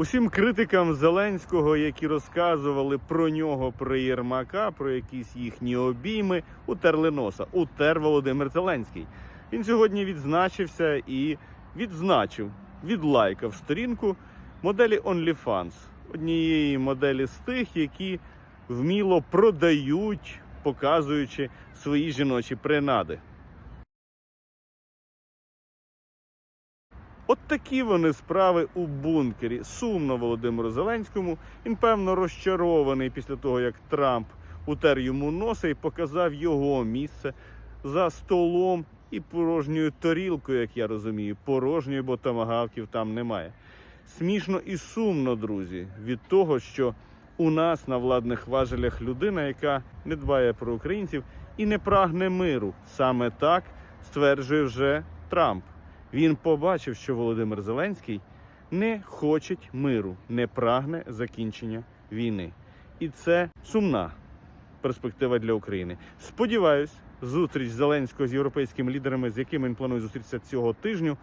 Усім критикам Зеленського, які розказували про нього, про Єрмака, про якісь їхні обійми, утерли носа. Утер Володимир Зеленський. Він сьогодні відзначився і відзначив, відлайкав сторінку моделі OnlyFans. Однієї моделі з тих, які вміло продають, показуючи свої жіночі принади. От такі вони справи у бункері. Сумно Володимиру Зеленському. Він певно розчарований після того, як Трамп утер йому носа і показав його місце за столом і порожньою тарілкою, як я розумію. Порожньої, бо томагавків там немає. Смішно і сумно, друзі, від того, що у нас на владних важелях людина, яка не дбає про українців і не прагне миру. Саме так стверджує вже Трамп. Він побачив, що Володимир Зеленський не хоче миру, не прагне закінчення війни. І це сумна перспектива для України. Сподіваюсь, зустріч Зеленського з європейськими лідерами, з якими він планує зустрітися цього тижню,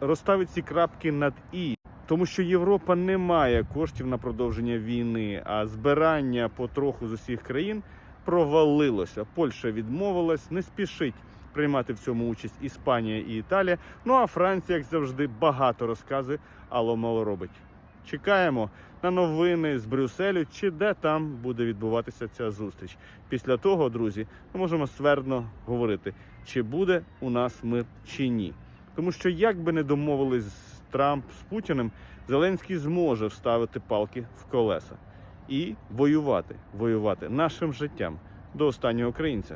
розставить ці крапки над і. Тому що Європа не має коштів на продовження війни, а збирання потроху з усіх країн провалилося. Польща відмовилась, не спішить приймати в цьому участь Іспанія і Італія. Ну а Франція, як завжди, багато розказує, але мало робить. Чекаємо на новини з Брюсселю, чи де там буде відбуватися ця зустріч. Після того, друзі, ми можемо ствердно говорити, чи буде у нас мир чи ні. Тому що як би не домовились Трамп з Путіним, Зеленський зможе вставити палки в колеса і воювати, воювати нашим життям до останнього українця.